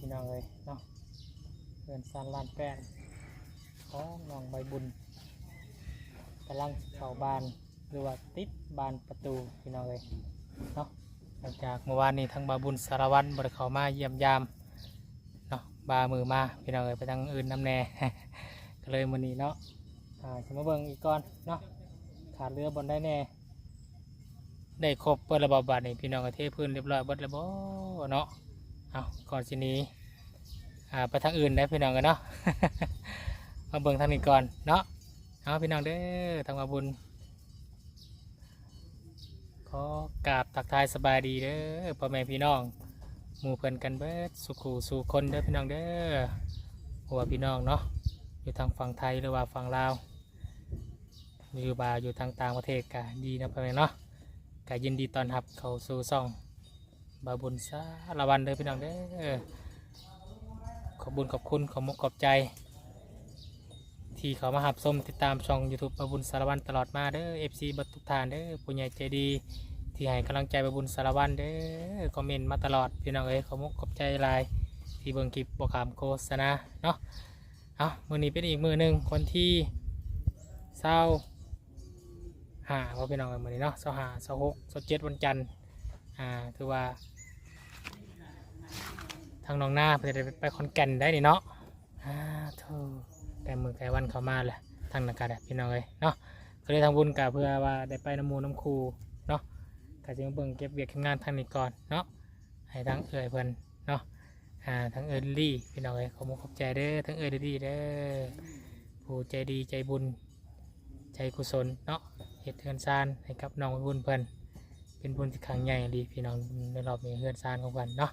พี่น้องเลยเนาะเพื่อนซานลานแป้นของน้องใบบุญกำลังเข้าบานหรือว่าติดบานประตูพี่น้องเลยเนาะหลังจากเมื่อวานนี้ทั้งบาบุญสารวัตรบริเขามาเยี่ยมยามเนาะบามือมาพี่น้องเลยไปทางอื่นน้ำแน่ ก็เลยมื้อนี้เนาะอ่าจะมาเบิ่งอีกก่อนเนาะขาดเรือบนได้แน่ได้ครบเปิดระบบบาดนี่พี่น้องก็เทพื้นเรียบร้อยเบิดแล้วบ่เนาะ เอาก่อนสิหนี้ไปทางอื่นได้พี่น้องกันเนาะมาเบิ่งทางนี้ก่อนเนาะเอาพี่น้องเด้อทางมาบุญขอกราบตักทายสบายดีเด้อพ่อแม่พี่น้องหมู่เพื่อนกันเบิดสุขูสู่คนเด้อพี่น้องเด้อหัวพี่น้องเนาะอยู่ทางฝั่งไทยหรือว่าฝั่งลาวอยู่บาอยู่ทางต่างประเทศก็ดีนะพ่อแม่เนาะก็ยินดีตอนรับเข้าสู่ซ่อง บาบุญสารวันเด้อพี่น้องเด้อขอบบุญขอบคุณขอมุกขอบใจ ที่เขามาหับส้มติดตามช่อง YouTube บาบุญสารวันตลอดมาเด้อ FC บัดทุกทานเด้อผู้ใหญ่ใจดี ที่ให้กำลังใจบาบุญสารวันเด้อคอมเมนต์มาตลอดพี่น้องเอ้ยขอมุกขอบใจลายที่เบิ่งคลิปบอขามโฆษณาเนาะเอามือนี้เป็นอีกมือหนึ่งคนที่เศร้าหาเพราะพี่น้องกันวันนี้เนาะเสาหาเสาหกเสาเจ็ดวันจันทร์ อ่าถือว่า ทางน้องหน้าเพื่อจะได้ไปคอนแก่นได้นี่เนาะอ่าโธ่แต่มือไก่วันเขามาแหละทางนักการพี่น้องเลยเนาะก็เลยทางบุญกับเพื่อว่าได้ไปน้ำมูน้ำคูเนาะก็จะมาเบิ่งเก็บเวียกทำงานทางนี้ก่อนเนาะให้ทั้งเอ่ยเพิ่นเนาะอ่าทั้งเอ่ยลิลลี่พี่น้องเลยขอมุขอบใจเด้อทั้งเอ่ยลิลลี่เด้อผู้ใจดีใจบุญใจกุศลเนาะเฮ็ดเฮือนซานให้กับน้องบุญเพิ่น เป็นบุญที่ครั้งใหญ่ดีพี่น้องในรอบนี้เฮือนซานของเพิ่นเนาะ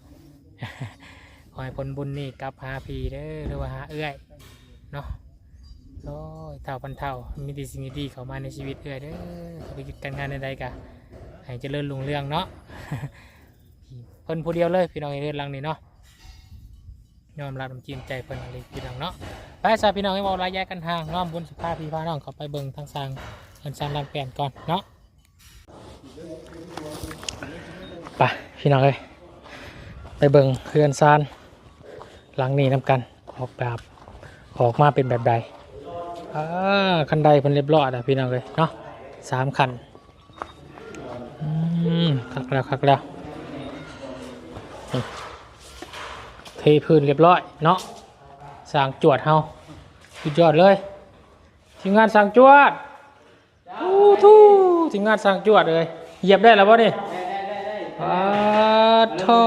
ขอให้ผลบุญนี่กลับหาพี่เด้อหรือว่าหาเอื้อยเนาะโอ้ยเท่าพันเท่ามีแต่สิ่งดีๆเข้ามาในชีวิตเอื้อยเด้อธุรกิจการงานใดๆก็ให้เจริญรุ่งเรืองเนาะเพิ่นผู้เดียวเลยพี่น้องในเรือนหลังนี้เนาะยอมรับน้ำจิ้มใจเพิ่นอะไรพี่น้องเนาะไปสาพี่น้องให้เว้ารายแยกกันห่างน้อมบุญสุภาพพี่พาน้องเขาไปเบิ่งทางสร้างเงินสามล้านแปดก่อนเนาะ ไปพี่น้องเลยไปเบิงเฮือนซานหลังนี้น้ำกันออกแบบออกมาเป็นแบบใดอ่าคันใดเพิ่นเรียบร้อยแล้วพี่น้องเลยเนาะสามคันอืมคักแล้วคักแล้วเทพื้นเรียบร้อยเนาะสางจวดเฮาสุดยอดเลยทีมงานสางจวดทู่ทู่ทีมงานสั่งจวดเลยเหยียบได้แล้วป่ะนี่ อ้าโธ่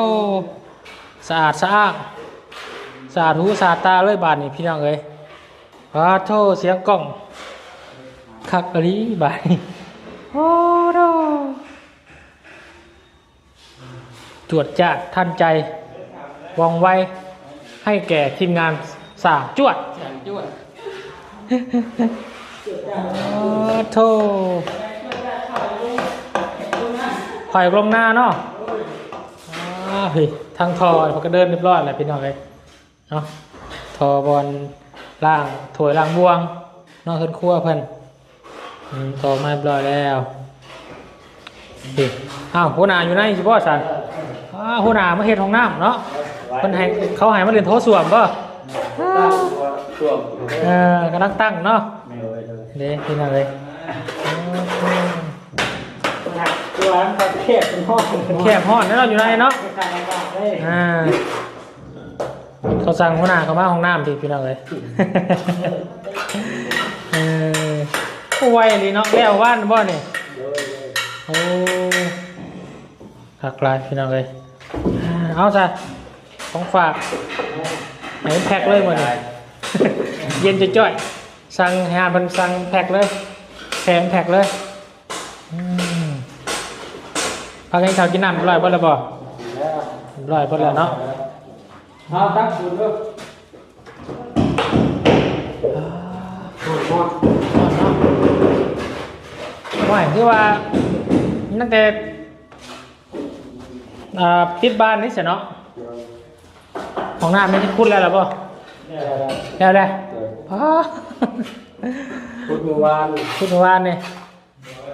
สะอาดสะอ้างสะอาดหูสะอาดตาเลยบาทนี่พี่น้องเอ้ยอ้าโธ่เสียงกล้องคักอะลีบาทนี่โอ้โธ่ตรวจจัดทันใจว่องไวให้แก่ทีมงานสั่งจวดโอ้โธ่ ข่อยลงหน้าเนาะอ้าวพี่ทางทอเขาก็เดินเรียบร้อยแล้วพี่น้องเลยเนาะทอบอลล่างถวยล่างบวงเนอกขึ้นครัวเพิ่นอืมทอมาเรียบร้อยแล้วพี่อ้าวหัวหน้าอยู่ไหนสิบ่สันอ้าวหัวหน้ามาเฮ็ดห้องน้ำเนาะเพิ่นให้เขาให้มาเรียนโทรส่วมบ่เออกำลังตั้งเนาะเด้พี่น้องเลย ตัวนั้นเขาแคบเป็นห้องเป็นแคบห้อนแล้วเราอยู่ไหนเนาะอ่าเขาสั่งหัวหน้าเขามาห้องน้ำทีพี่น้องเลยเออโอ้ไวเลยเนาะแล้วว่านบ่เนี่ยโอ้หักลายพี่น้องเลยอ่าเอาซะของฝากไหนแพ็คเลยหมดเลยเย็นจะจ่อยสั่งห้านมันสั่งแพ็คเลยแถมแพ็คเลยอืม พักให้เขาวกินน้ำเรียบร้อยเบ่แล้วบ่เรียบร้อยเบ่แล้วเนาะเอาตั้งศูนย์ด้วยห้องห้องว่าคือว่าตั้งแต่อ่าปิดบ้านนี่เสียเนาะของน้ำไม่ได้คุดแล้วหรอป่เนี่ยอะไรแล้วได้อ๋อพุทธวานคุดเมื่อวานนี่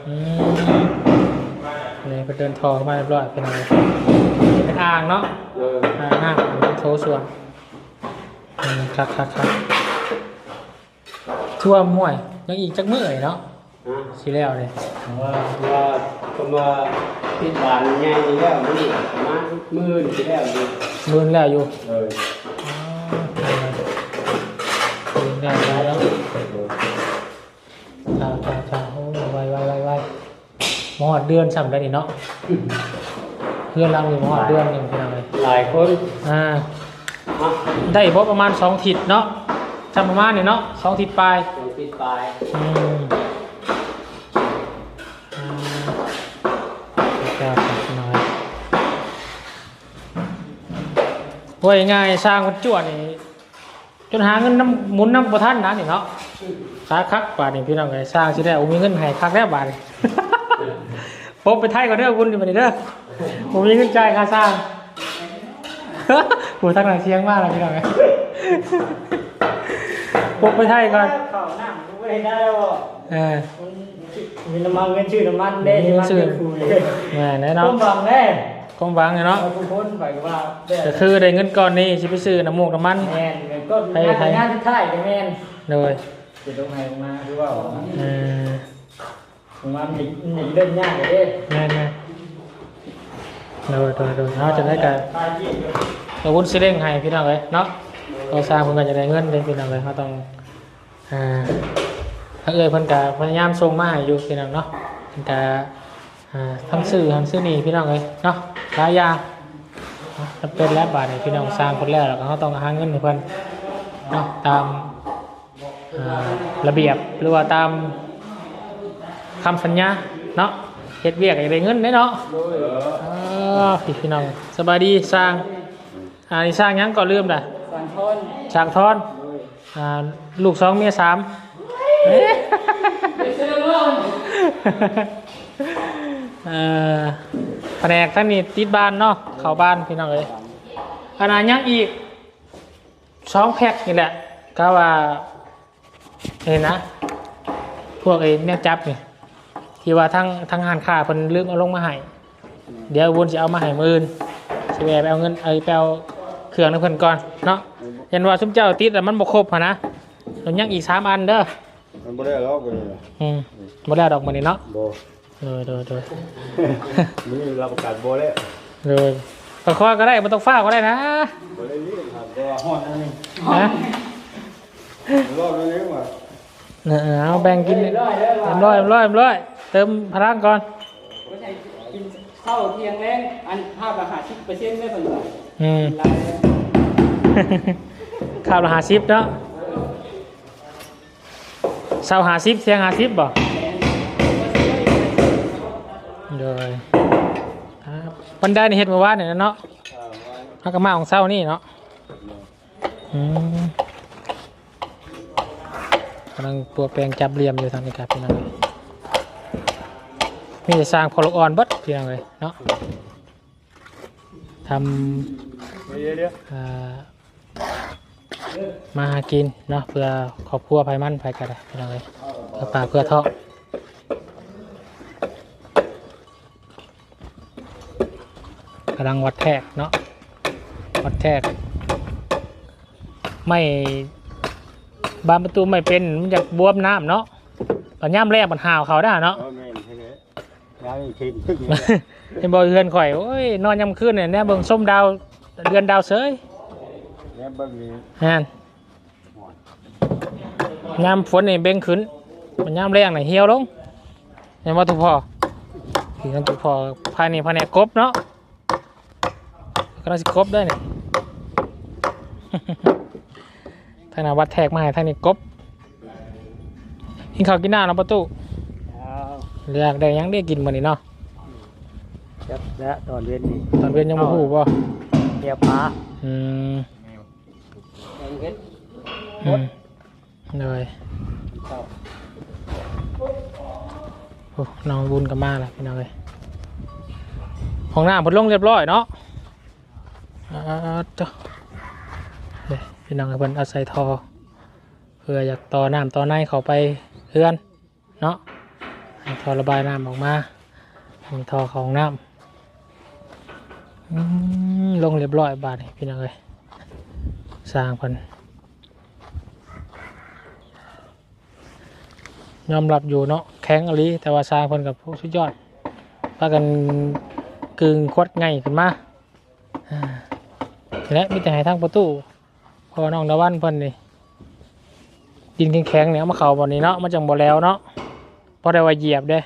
อืม นี่นี่ไปเดินทอเข้ามาเรียบร้อยเป็นไงเป็นอ่างเนาะเอออ่างน้ำเป็นโถส่วนอืมครับครับครับท่วมห่วยยังอีกจักมื้อเลยเนาะฮะสิแล้วเลยว่าว่าก็มาพิบานใหญ่แล้วมันนี่ประมาณหมื่นสิแล้วอยู่มื้อแล้วอยู่เอออ๋อ หมอดเดือนซ้ำได้นี่เนาะเพื่อนเราอยู่หมอดเดือนหนึงเป็นไงหลายคนอ่าอะได้บ่ประมาณสองทิศเนาะจำประมาณนี่เนาะสองทิศปลายลองปิดปลายอืมอ่าเจ้าครับน้อยว่ายังไงสร้างคนจวดนี่จนหาเงินน้ำหมุนน้ำประทันนะนี่เนาะสาคักบาทนี่พี่น้องไงสร้างสิได้โอ้มีเงินให้คักแล้วบาทนี่ พบไปไทยก่อนเด้อคุณดิบัดนี้เด้อผมมีเงินจ่ายค่าสร้างโหทั้งหลังเชียงมากเลยพี่น้องไงพบไปไทยก่อนเข้าน้ำกูไม่ได้แล้วบ่เออมีน้ำมันเงินชื่อน้ำมันเด้มีที่มันชื่อเป็นฟูเลยแหม่แน่ต้เนาะมบังแน่กองวังเนาะเอาทุกคนไปว่าได้ก็คือได้เงินก้อนนี้สิไปซื้อน้ำมูกน้ำมันแม่นเงินก็งานงานที่ท้ายก็แม่นเลยจะตรงไหนมาคือว่าเออ ผมว่ามันหนีเล่นยากเลยเด้แม่แม่เลยเลยเลยเขาจะได้กันตายยี่อยู่เราวุ้นซิเร่งให้พี่น้องเลยเนาะเราสร้างเพิ่นก็จะได้เงินเลยพี่น้องเลยเขาต้องอ่าถ้าเอ่ยเพิ่นก็พยายามส่งมาให้อยู่พี่น้องเนาะเพิ่นก็อ่าทั้งซื้อทั้งซื้อนี่พี่น้องเลยเนาะหลายอย่างเนาะจำเป็นแล้วบาทนี่พี่น้องสร้างคนแรกแล้วก็เขาต้องหาเงินให้เพิ่นเนาะตามอ่าระเบียบหรือว่าตาม คำสัญญาเนาะเฮ็ดเวียกให้ได้เงินได้เนาะอ่าพี่พี่น้องสบายดีสร้างอ่านี่สร้างหยังก่อนลืมด่ะสันทนสร้างทอนอ่าลูกสองเมียสามเอ๊ะเอ่อแผนกท่านนี่ติดบ้านเนาะเข้าบ้านพี่น้องเอ้ยขนาดยังอีกสองแพ็คนี่แหละก็ว่าเห็นนะ พวกไอ้เนี่ยจับนี่ ที่ว่าทั้งทั้งหานค้าเพิ่นลืมเอาลงมาให้เดี๋ยววนจะเอามาให้มืออื่นสิแวะไปเอาเงินเอาไปเอาเครื่องนึงเพิ่นก่อนเนาะเห็นว่าซุ้มเจ้าติดแต่มันบ่ครบหันนะแล้วยังอีกสามอันเด้อมันบ่ได้หรอกบ่ได้หรอกอืมบ่แล้วดอกมื้อนี้เนาะบ่เออเด้อเด้อมีรับประกันบ่แล้วเด้อก็ค่อยก็ได้บ่ต้องฟ้าวก็ได้นะบ่ได้นี่ครับบ่ฮอดอันนี้ฮะรอบนั้นเองว่าเออเอาแบ่งกินร้อยเด้อเต็มร้อยเต็มร้อยเต็มร้อย เติมพลังก่อนไม่ใช่กินข้าวเที่ยงแรงอันภาพอาหารสิบเปอร์เซ็นต์ได้ผลว่าอืมลายข้าวละ50เนาะเช้า50เที่ยง50บ่เด้อครับบันไดนี่เฮ็ดเมื่อวานนี่นะเนาะฮักกะมาของเศร้านี่เนาะอืมกำลังตัวแปลงจับเหลี่ยมอยู่ทางนี้ครับพี่น้องเอ้ย มีแต่สร้างพอลกออนบัดพี่น้องเลยเนาะทำมาหากินเนาะเพื่อครอบครัวภายมันภายกันพี่น้องเลยเพื่อปาเพื่อท้องกำลังวัดแทกเนาะวัดแทก ไม่บานประตูไม่เป็นมันจะบวมน้ำเนาะตอนย่ำแรกมันห่าวเขาได้เนาะ เออแม่นใช่เลย ยายคิดตึกเห็นบอยเฮือนข่อยโอ้ยนอนยำคืนเนี่ยเนี่ยเบิ่งส้มดาวเดือนดาวเสยแล้วเบิ่งนี่นั่นยามฝนนี่เบ่งขึ้นมันยามแรงนี่เหี่ยวลงเห็นว่าทุกพ่อที่นั่นทุกพ่อภายในภายในกบเนาะก็น่าสิกบได้เนี่ยทางหนาวัดแทกมาให้ทางนี้กบกินข้าวกินน้ำเนาะประตูเอา เลือกได้หยังได้กินมื้อนี้เนาะจับและตอนเรียนนี่ตอนเว้นยังบ่ฮู้บ่เดียวปลาอืมแกงเห็ดอืมเลยข้าวโอ้น้องบุญกับมาแล้วพี่น้องเลยห้องน้ำพดลงเรียบร้อยเนาะอ่าเจ้าเฮ้ยพี่น้องกับเพิ่นอาศัยทอเพื่ออยากต่อน้ำต่อในเข้าไปเฮือนเนาะให้ ทอระบายน้ำออกมามีท่อของน้ำลงเรียบร้อยบาทพี่น้องเลยสร้างเพันยอมรับอยู่เนาะแข็งอหลีแต่ว่าสร้างเพิ่นกับพวกสุดยอดพากันกึงควดไงขึ้นมาและมีแต่ให้ทางประตูพอน้องดาวันเพิ่นนี่ดินแข็งๆเนี่ยมาเข่าบอนนี้เนาะมันจังบ่แล้วเนาะ พอได้ว่าเหยียบเด้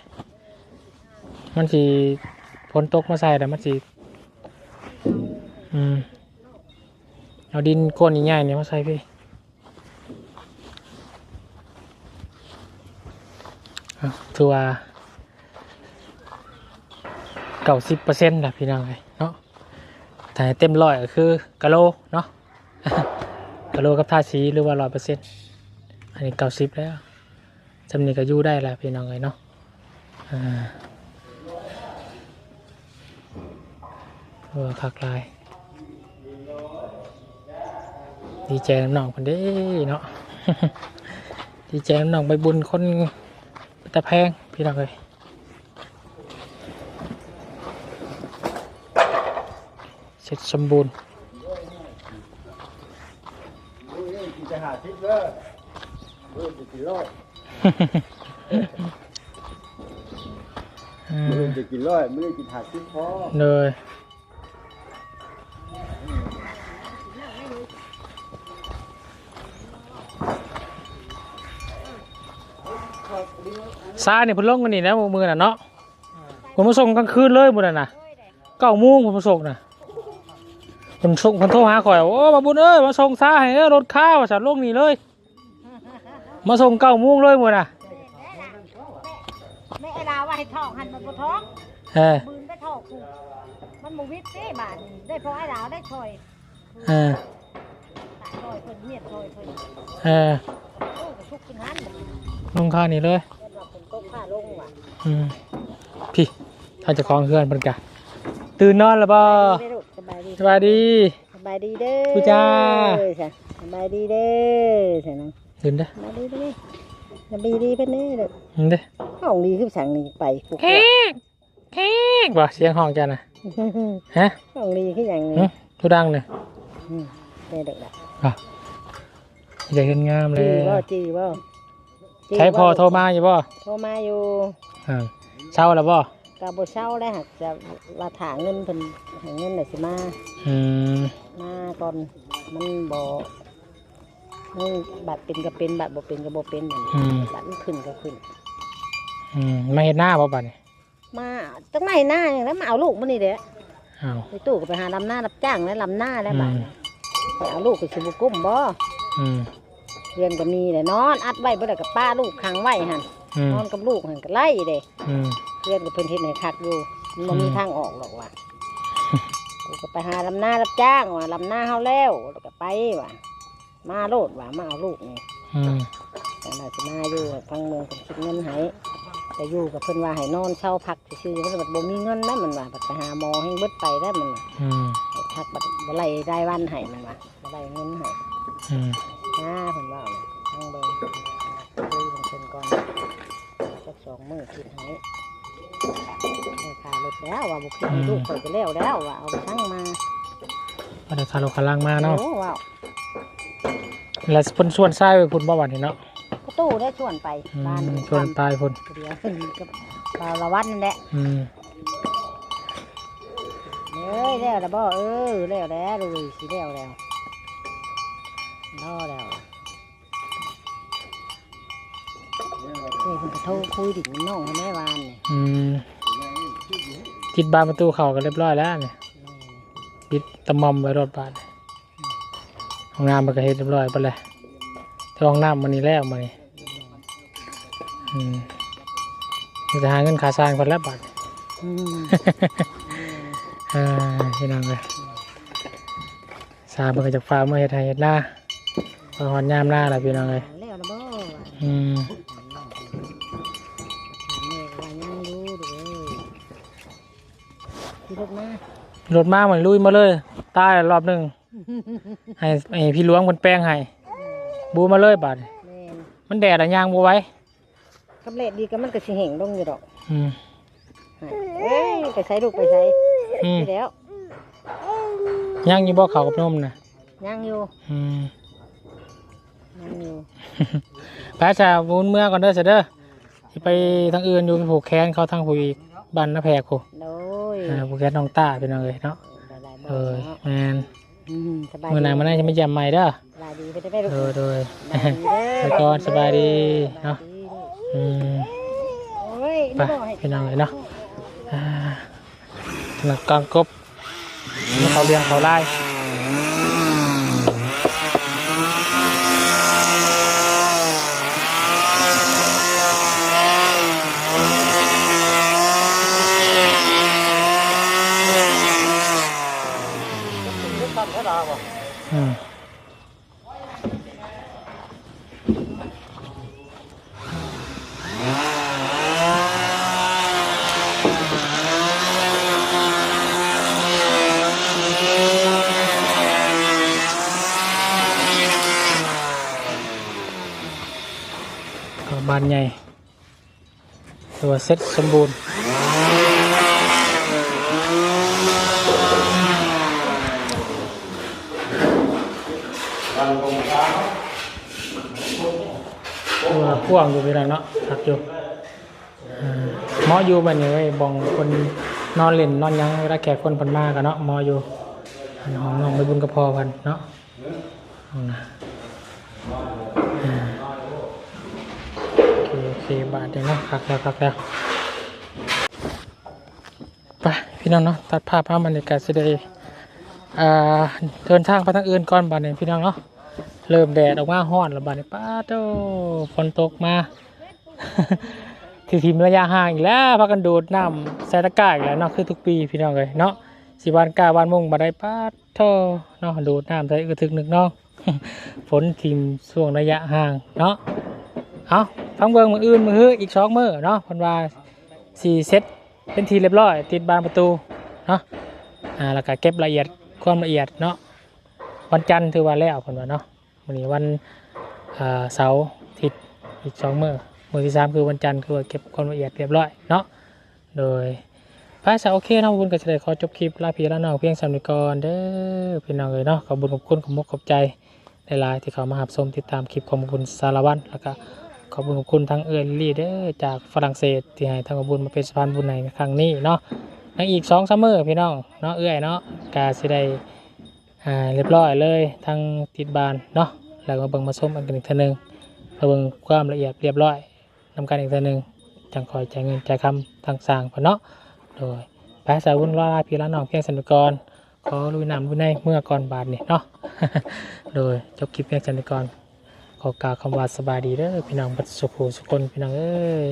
มันสีฝนตกมาใส่แต่มันสีอืมเอาดินก้นใหญ่ๆเนี่ยมาใส่พี่ถือว่าเก้าสิบเปอร์เซ็นต์ละพี่น้องเลยเนาะแต่เต็มร้อยก็คือกะโลเนาะกะโลกับท่าสีหรือว่าร้อยเปอร์เซ็นต์อันนี้เก้าสิบแล้ว จำนี้ก็อยู่ได้แล้วพี่น้องเลยเนาะอ่าเออคักลาย ดีใจน้องคนเด้เนาะดีใจน้องไปบุญคนตะแพงพี่น้องเลยเสร็จสมบูรณ์จะหาทิพย์เด้อเมื่อจะกินร้อย มือจะกินร้อยมือกินหาทิพย์พอเลยซาเนี่ยพิ่นลงกันนี่นะมือน่ะเนาะผมมาส่งกลางคืนเลยมือน่ะนะเก้าโมงผมมาส่งน่ะผมส่งคนโทรหาข่อยโอ้มาบุญเอ้ยมาส่งซาให้รถข้าวสัตว์ลงนี่เลย มาส่งเก้าโมงเลยมือน่ะไม่ไอ้ลาว่าให้ทอกหันมันบ่ท้องเออบืนไปทอกกูมันบ่วิทย์เด้บาดนี้ได้พอไอ้ลาวได้ช่วยเออช่วยเพิ่นเมียช่วยเพิ่นเออโอ้ก็ชุกขึ้นหันเพิ่นลงค่านี่เลยว่าเพิ่นตกผ้าลงว่ะอืมพี่ถ้าจะคล้องเพื่อนเพิ่นกะตื่นนอนแล้วบ่ได้ลูกสบายดีสวัสดี สบายดีเด้อผู้จ้า เออจ้ะสบายดีเด้อใช่นะ ตื่นเด้อสบายดีเด้อสบายดีเพิ่นเด้อเด้อตื่นเด้อห้องดีคือสั่งนี่ไปกูแค้กแค้กบ่เสียงห้องจันน่ะฮะห้องดีคือหยังหึนี่ทุดังเลยอืมได้เด็กละอะใหญ่ขึ้นงามเลจียบ่จีบ่จีใช้พอบ่โทรมาอยู่บ่โทรมาอยู่อ่าเช้าแล้วบ่กาบเช่าได้หักจะว่าถาเงินเพิ่นให้เงินน่ะสิมาอืมมาก่อนมันบ่ มันบัตรเป็นก็เป็นบัตรบ่เป็นก็บ่เป็นนั่นอืม บัตรมันขึ้นก็ขึ้น อืมมาเห็นหน้าบ่บัดนี้มาจังไหนหน้าอย่างแล้วมาเอาลูกมานี่เด้ออ้าวไปตู้ก็ไปหาลำหน้ารับจ้างแล้วลำหน้าแล้วบัดอืมไปเอาลูกก็สิบ่กุ้มบ่อืมเรียนก็มีแหละนอน อัดไว้บ่ได้กับป้าลูกขังไว้หั่นอืมนอนกับลูกหั่นก็ไล่เด้ อืมเรียนก็เพิ่นเฮ็ดให้คักอยู่มันบ่มีอืม ทางออกหรอกว่ะ กูก็ไปหาลำหน้ารับจ้างว่ะลำหน้าเฮาแล้วแล้วก็ไปว่ะ มาโลดว่ะมาเอาลูกนี่อืมแต่น่าสิมาอยู่ฟังเมืองเพิ่นคิดเงินให้แต่อยู่กับเพิ่นว่าให้นอนเช่าพักซื่อๆมันบัดบ่มีเงินนะมันว่าบัดไปหาหมอให้เบิดไปได้มันว่ะอืมให้พักบัดบ่ไล่รายวันให้มันว่าบ่ไล่เงินให้อืมหาเพิ่นว่าน่ะฟังเบิ่งคุยกับเพิ่นก่อนสักสองมื้อคิดให้ให้ค่ารถแล้วว่าบ่คิดให้ลูกข่อยก็แล้วแล้วว่าเอาไปทั้งมาบ่ได้คาโลคาลังมาเนาะโอ้ว้าว แล้วเพิ่นส่วนซ้ายไปพุ่นบ่บัดนี้เนาะประตูได้ชวนไปอืบ้านมส่วนปลายพุ่นเดียวกับปลาละวัดนั่นแหละอืมเอ้ยแล้วแล้วบ่เออแล้วแล้วเลยสิแล้วแล้วรอแล้วเฮ้ยเพิ่นก็โทรคุยดิ่งน้องให้แม่วานนี่อืมติดบานประตูเข้ากันเรียบร้อยแล้วเนี่ยปิดตะมอมไว้รถบาน ห้องน้ำมันก็เฮ็ดเรียบร้อยไปเลยแต่ห้องน้ำมันนี่แล้วมานี่อืมมีแต่หาเงินค่าสร้างคนละบาทอืมอ่าพี่น้องเลยสร้างมันก็จะฟ้าร์มมาเฮ็ดให้เฮ็ดหน้าพอหอนยามหน้าแหละพี่น้องเลยแล้วแล้วบ่ว่าอืมแม่ว่ายังรู้ดูเอ้ยที่รถมารถมาเหมือนลุยมาเลย ตายรอบหนึ่ง ให้ให้พี่หลวงคนแป้งให้บูมาเลยบาทแม่นมันแดดอะยางบูไว้กำเนิดดีก็มันก็สิแห้งลงอยู่ดอกอืมเอ้ยไปใช้ลูกไปใช้อืมไปแล้วย่างอยู่บ่เขากับนมนะยังอยู่อืมยังอยู่ไปจะวุนเมื่อก่อนเด้อเสยเด้อสิไปทางอื่นอยู่ไปผูกแขนเขาทางผูกอีกบ้านนาแพรกผู โดยอ่าผูกแขนน้องต้าเป็นเอาเลยเนาะ หลายๆเอบ่อเนาะแมน อืมสบายเมื่อไหร่มาได้จะไม่จำใหม่เด้อสบายดีไปได้ไหมลูกโดยโดยสบายดีเด้อไปก่อนสบายดีเนาะสบยดีลูกอืมโอ้ยไปนี่บอกให้พี่น้องเลยเนาะอ่าหลักกองกบเขาเลี้ยงเขาไล่ลูกตั้งแค่ดาวบ่ อืมก็ บานใหญ่ตัวเซ็ตสมบูรณ์ตัวพ่วงอยู่พี่น้องเนาะหักอยู่หมออยู่บัดนี้ไว้บองคนนอนเล่นนอนยังเวลาแขกคนพันมากันเนาะหมออยู่อันห้องน้องไปบุญกระพอพันเนาะห้องนะ อ่บาทเดียวเนาะคักแล้วคักแล้วไปพี่น้องเนาะตัดภาพภาพบรรยากาศเสด็จอ่าเดินทางไปทางอื่นก่อนบาดนี้พี่น้องเนาะเริ่มแดดออกมาห้อนแล้วบาดนี้ป้าโตฝนตกมาทีทีมระยะห่างอีกแล้วพากันดูดน้ำใส่ตะกร้าอีกแล้วเนาะคือทุกปีพี่น้องเลยเนาะสิบานกาบานมุ่งบาได้ป้าโตเนาะดูดน้ำใส่กระทึกนึกเนาะฝนทีมช่วงระยะห่างเนาะเอา ฟังเบิงมืออื่นมือฮื้ออีกสองมือเนาะเพันว่าสี่เซตเป็นทีเรียบร้อยติดบานประตูเนาะอ่าแล้วก็เก็บละเอียดความละเอียดเนาะวันจันทร์ถือว่าแล้วเพันว่าเนาะวันนี้วันอ่าเสาร์ทิตย์อีกสองมือมือที่สามคือวันจันทร์คือว่าเก็บความละเอียดเรียบร้อยเนาะโดยพระสาวโอเคเนาะขอบคุณก็จะได้ขอจบคลิปลาพี่ละน้องเพียงสามนิกรเด้อพี่น้องเลยเนาะขอบคุณขอบคุณขอบมุกขอบใจในไลน์ที่เขามาหับชมติดตามคลิปของบุญสารวันแล้วก็ ขอบคุณขอบคุณทั้งเอิร์ลี่เด้อจากฝรั่งเศสที่ให้ทางบุญมาเป็นสะพานบุญในครั้งนี้เนาะยังอีกสองซัมเมอร์พี่น้องเนาะเอื้อยเนาะกาสิได้อ่าเรียบร้อยเลยทั้งติดบานเนาะแล้วก็มาเบิ่งมาส้มกันอีกเทีนึงมาเบิ่งความละเอียดเรียบร้อยนำกันอีกเทีนึงจังคอยจ่ายเงินจ่ายคำทางสร้างพอเนาะโดยภาษาวุ่นวายพี่ละน้องเพียงสันติกรขอลุยนำลุยในเมื่อก่อนบาทนี่เนาะโดยจบคลิปเพียงสันติกร ขอกล่าวคำว่าสบายดีเด้อพี่น้องบัดสุขสุคนพี่น้องเอ้ย